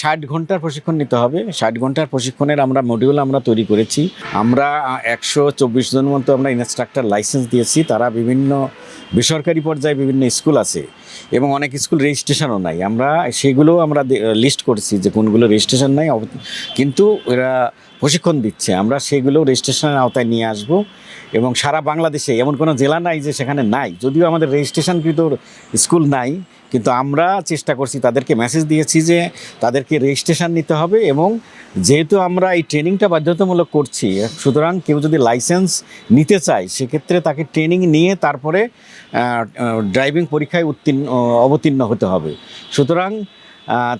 ষাট ঘণ্টার প্রশিক্ষণ নিতে হবে। ষাট ঘণ্টার প্রশিক্ষণের আমরা মডিউল আমরা তৈরি করেছি। আমরা একশো চব্বিশ জন মতো আমরা ইনস্ট্রাক্টর লাইসেন্স দিয়েছি। তারা বিভিন্ন বেসরকারি পর্যায়ে বিভিন্ন স্কুল আছে এবং অনেক স্কুল রেজিস্ট্রেশনও নাই। আমরা সেগুলো আমরা লিস্ট করছি যে কোনগুলো রেজিস্ট্রেশন নাই। কিন্তু এরা প্রশিক্ষণ দিচ্ছে। আমরা সেগুলো রেজিস্ট্রেশনের আওতায় নিয়ে আসব এবং সারা বাংলাদেশে, এমন কোনো জেলা নাই যে সেখানে নাই। যদিও আমাদের রেজিস্ট্রেশনকৃত স্কুল নাই, কিন্তু আমরা চেষ্টা করছি তাদেরকে মেসেজ দিয়েছি যে তাদেরকে রেজিস্ট্রেশন নিতে হবে এবং যেহেতু আমরা এই ট্রেনিংটা বাধ্যতামূলক করছি, সুতরাং কেউ যদি লাইসেন্স নিতে চায়, সেক্ষেত্রে তাকে ট্রেনিং নিয়ে তারপরে ড্রাইভিং পরীক্ষায় উত্তীর্ণ, অবতীর্ণ হতে হবে। সুতরাং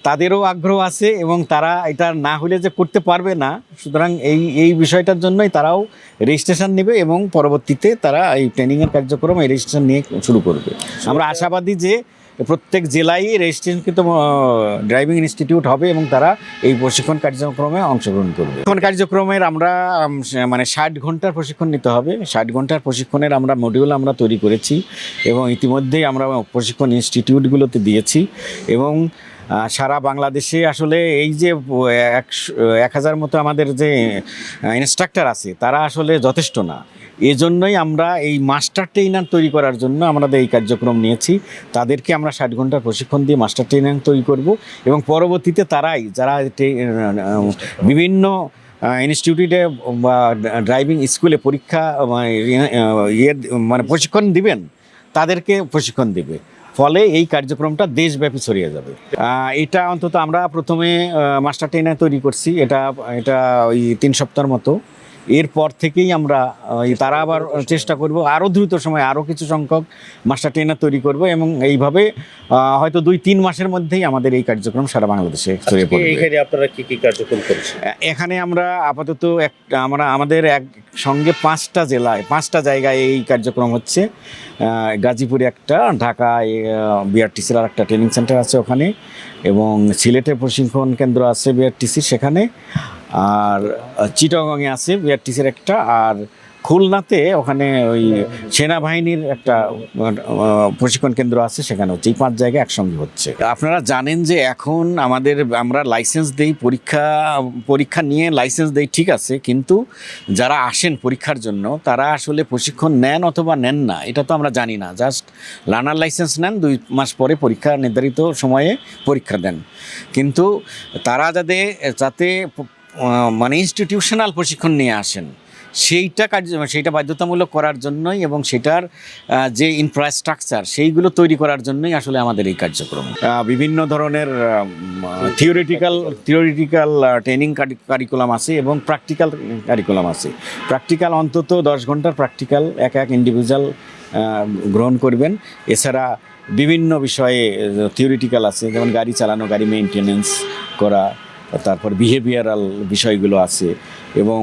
তাদেরও আগ্রহ আছে এবং তারা এটা না হলে যে করতে পারবে না, সুতরাং এই এই বিষয়টার জন্যই তারাও রেজিস্ট্রেশন নেবে এবং পরবর্তীতে তারা এই ট্রেনিংয়ের কার্যক্রম এই রেজিস্ট্রেশন নিয়ে শুরু করবে। আমরা আশাবাদী যে প্রত্যেক জেলায় রেজিস্ট্রেশনকৃত ড্রাইভিং ইনস্টিটিউট হবে এবং তারা এই প্রশিক্ষণ কার্যক্রমে অংশগ্রহণ করবে। প্রশিক্ষণ কার্যক্রমের আমরা মানে ষাট ঘণ্টার প্রশিক্ষণ নিতে হবে। ষাট ঘণ্টার প্রশিক্ষণের আমরা মডিউল আমরা তৈরি করেছি এবং ইতিমধ্যেই আমরা প্রশিক্ষণ ইনস্টিটিউটগুলোতে দিয়েছি এবং সারা বাংলাদেশে আসলে এই যে একশো, এক হাজার মতো আমাদের যে ইনস্ট্রাক্টর আছে, তারা আসলে যথেষ্ট না। এজন্যই আমরা এই মাস্টার ট্রেনার তৈরি করার জন্য আমাদের এই কার্যক্রম নিয়েছি। তাদেরকে আমরা ষাট ঘণ্টার প্রশিক্ষণ দিয়ে মাস্টার ট্রেনার তৈরি করব এবং পরবর্তীতে তারাই যারা বিভিন্ন ইনস্টিটিউটে বা ড্রাইভিং স্কুলে পরীক্ষা মানে, ইয়ে মানে প্রশিক্ষণ দিবেন তাদেরকে প্রশিক্ষণ দিবে। ফলে এই কার্যক্রমটা দেশব্যাপী ছড়িয়ে যাবে। এটা অন্তত আমরা প্রথমে মাস্টার ট্রেনার তৈরি করছি। এটা এটা ওই তিন সপ্তাহের মতো। এরপর থেকেই আমরা তারা আবার চেষ্টা করব আরও দ্রুত সময় আরও কিছু সংখ্যক মাস্টার ট্রেনার তৈরি করব এবং এইভাবে হয়তো দুই তিন মাসের মধ্যেই আমাদের এই কার্যক্রম সারা বাংলাদেশে ছড়িয়ে পড়বে। এখানে আপনারা কি কি কার্যক্রম করেছেন? এখানে আমরা আপাতত এক আমরা আমাদের এক সঙ্গে পাঁচটা জেলায় পাঁচটা জায়গায় এই কার্যক্রম হচ্ছে। গাজীপুরে একটা ঢাকায় বিআরটিসির আর একটা ট্রেনিং সেন্টার আছে ওখানে এবং সিলেটে প্রশিক্ষণ কেন্দ্র আছে বিআরটিসির সেখানে। আর চিটাগংয়ে আছে, বিআরটিসির একটা, আর খুলনাতে ওখানে ওই সেনাবাহিনীর একটা প্রশিক্ষণ কেন্দ্র আছে, সেখানে হচ্ছে এই পাঁচ জায়গায় একসঙ্গে হচ্ছে। আপনারা জানেন যে এখন আমাদের, আমরা লাইসেন্স দেই, পরীক্ষা পরীক্ষা নিয়ে লাইসেন্স দেই, ঠিক আছে, কিন্তু যারা আসেন পরীক্ষার জন্য, তারা আসলে প্রশিক্ষণ নেন অথবা নেন না, এটা তো আমরা জানি না। জাস্ট লার্নার লাইসেন্স নেন, দুই মাস পরে পরীক্ষা নির্ধারিত সময়ে পরীক্ষা দেন। কিন্তু তারা যাতে যাতে মানে ইনস্টিটিউশনাল প্রশিক্ষণ নিয়ে আসেন। সেইটা কার্য, সেইটা বাধ্যতামূলক করার জন্যই এবং সেটার যে ইনফ্রাস্ট্রাকচার সেইগুলো তৈরি করার জন্যই আসলে আমাদের এই কার্যক্রম। বিভিন্ন ধরনের থিওরিটিক্যাল থিওরিটিক্যাল ট্রেনিং কারিকুলাম আছে এবং প্র্যাকটিক্যাল কারিকুলাম আছে। প্র্যাকটিক্যাল অন্তত দশ ঘণ্টার প্র্যাকটিক্যাল এক এক ইন্ডিভিজুয়াল গ্রহণ করবেন। এছাড়া বিভিন্ন বিষয়ে থিওরিটিক্যাল আছে, যেমন গাড়ি চালানো, গাড়ি মেনটেনেন্স করা তারপর বিহেভিয়ারাল বিষয়গুলো আছে এবং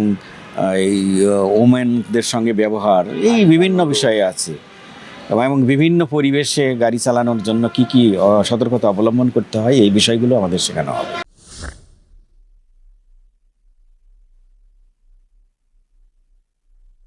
এই ওমেনদের সঙ্গে ব্যবহার, এই বিভিন্ন বিষয়ে আছে। এবং বিভিন্ন পরিবেশে গাড়ি চালানোর জন্য কি কি সতর্কতা অবলম্বন করতে হয়, এই বিষয়গুলো আমাদের শেখানো হবে।